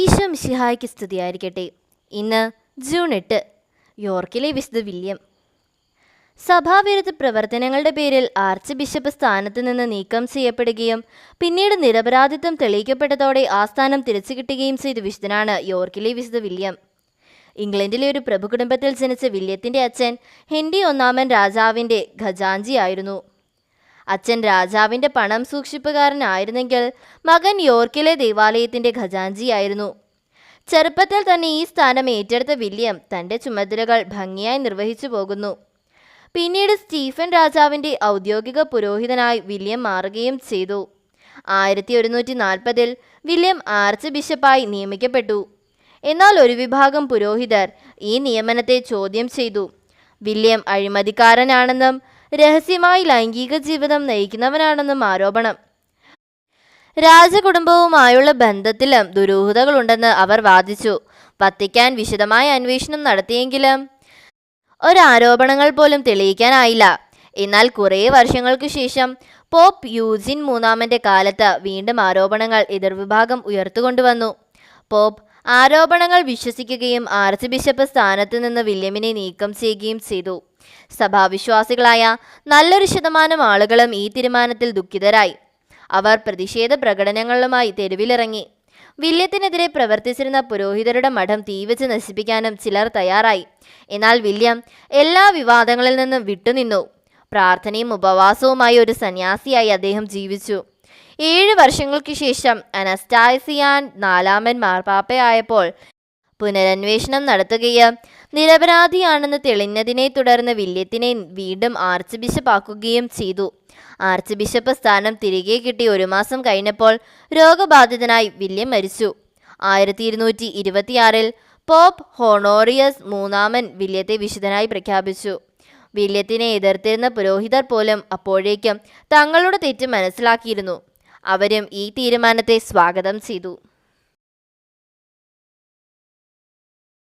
ഈശോ മിശിഹായ്ക്ക് സ്തുതിയായിരിക്കട്ടെ. ഇന്ന് ജൂൺ എട്ട് യോർക്കിലെ വിശുദ്ധ വില്യം. സഭാവിരുദ്ധ പ്രവർത്തനങ്ങളുടെ പേരിൽ ആർച്ച് ബിഷപ്പ് സ്ഥാനത്ത് നിന്ന് നീക്കം ചെയ്യപ്പെടുകയും പിന്നീട് നിരപരാധിത്വം തെളിയിക്കപ്പെട്ടതോടെ ആ സ്ഥാനം തിരിച്ചു കിട്ടുകയും ചെയ്ത വിശുദ്ധനാണ് യോർക്കിലെ വിശുദ്ധ വില്യം. ഇംഗ്ലണ്ടിലെ ഒരു പ്രഭു കുടുംബത്തിൽ ജനിച്ച വില്യത്തിന്റെ അച്ഛൻ ഹെൻറി ഒന്നാമൻ രാജാവിന്റെ ഖജാഞ്ചിയായിരുന്നു. അച്ഛൻ രാജാവിന്റെ പണം സൂക്ഷിപ്പുകാരനായിരുന്നെങ്കിൽ മകൻ യോർക്കിലെ ദേവാലയത്തിന്റെ ഖജാഞ്ചിയായിരുന്നു. ചെറുപ്പത്തിൽ തന്നെ ഈ സ്ഥാനം ഏറ്റെടുത്ത വില്യം തന്റെ ചുമതലകൾ ഭംഗിയായി നിർവഹിച്ചു പോകുന്നു. പിന്നീട് സ്റ്റീഫൻ രാജാവിന്റെ ഔദ്യോഗിക പുരോഹിതനായി വില്യം മാറുകയും ചെയ്തു. ആയിരത്തി ഒരുന്നൂറ്റി നാൽപ്പതിൽ വില്യം ആർച്ച് ബിഷപ്പായി നിയമിക്കപ്പെട്ടു. എന്നാൽ ഒരു വിഭാഗം പുരോഹിതർ ഈ നിയമനത്തെ ചോദ്യം ചെയ്തു. വില്യം അഴിമതിക്കാരനാണെന്നും രഹസ്യമായി ലൈംഗിക ജീവിതം നയിക്കുന്നവനാണെന്നും ആരോപണം. രാജകുടുംബവുമായുള്ള ബന്ധത്തിലും ദുരൂഹതകളുണ്ടെന്ന് അവർ വാദിച്ചു. വത്തിക്കാൻ വിശദമായ അന്വേഷണം നടത്തിയെങ്കിലും ഒരാരോപണങ്ങൾ പോലും തെളിയിക്കാനായില്ല. എന്നാൽ കുറേ വർഷങ്ങൾക്ക് ശേഷം പോപ്പ് യൂജിൻ മൂന്നാമന്റെ കാലത്ത് വീണ്ടും ആരോപണങ്ങൾ എതിർവിഭാഗം ഉയർത്തുകൊണ്ടുവന്നു. പോപ്പ് ആരോപണങ്ങൾ വിശ്വസിക്കുകയും ആർച്ച് ബിഷപ്പ് സ്ഥാനത്ത് നിന്ന് വില്യമിനെ നീക്കം ചെയ്യുകയും ചെയ്തു. സഭാവിശ്വാസികളായ നല്ലൊരു ശതമാനം ആളുകളും ഈ തീരുമാനത്തിൽ ദുഃഖിതരായി. അവർ പ്രതിഷേധ പ്രകടനങ്ങളുമായി തെരുവിലിറങ്ങി. വില്യത്തിനെതിരെ പ്രവർത്തിച്ചിരുന്ന പുരോഹിതരുടെ മഠം തീവച്ച് നശിപ്പിക്കാനും ചിലർ തയ്യാറായി. എന്നാൽ വില്യം എല്ലാ വിവാദങ്ങളിൽ നിന്നും വിട്ടുനിന്നു. പ്രാർത്ഥനയും ഉപവാസവുമായി ഒരു സന്യാസിയായി അദ്ദേഹം ജീവിച്ചു. ഏഴ് വർഷങ്ങൾക്ക് ശേഷം അനസ്റ്റാസിയാൻ നാലാമൻ മാർപ്പാപ്പയായപ്പോൾ പുനരന്വേഷണം നടത്തുകയും നിരപരാധിയാണെന്ന് തെളിഞ്ഞതിനെ തുടർന്ന് വില്യത്തിനെ വീണ്ടും ആർച്ച് ബിഷപ്പാക്കുകയും ചെയ്തു. ആർച്ച് ബിഷപ്പ് സ്ഥാനം തിരികെ കിട്ടി ഒരു മാസം കഴിഞ്ഞപ്പോൾ രോഗബാധിതനായി വില്യം മരിച്ചു. ആയിരത്തി ഇരുന്നൂറ്റി ഇരുപത്തിയാറിൽ പോപ്പ് ഹോണോറിയസ് മൂന്നാമൻ വില്യത്തെ വിശുദ്ധനായി പ്രഖ്യാപിച്ചു. വില്യത്തിനെ എതിർത്തിരുന്ന പുരോഹിതർ പോലും അപ്പോഴേക്കും തങ്ങളുടെ തെറ്റ് മനസ്സിലാക്കിയിരുന്നു. അവരും ഈ തീരുമാനത്തെ സ്വാഗതം ചെയ്തു.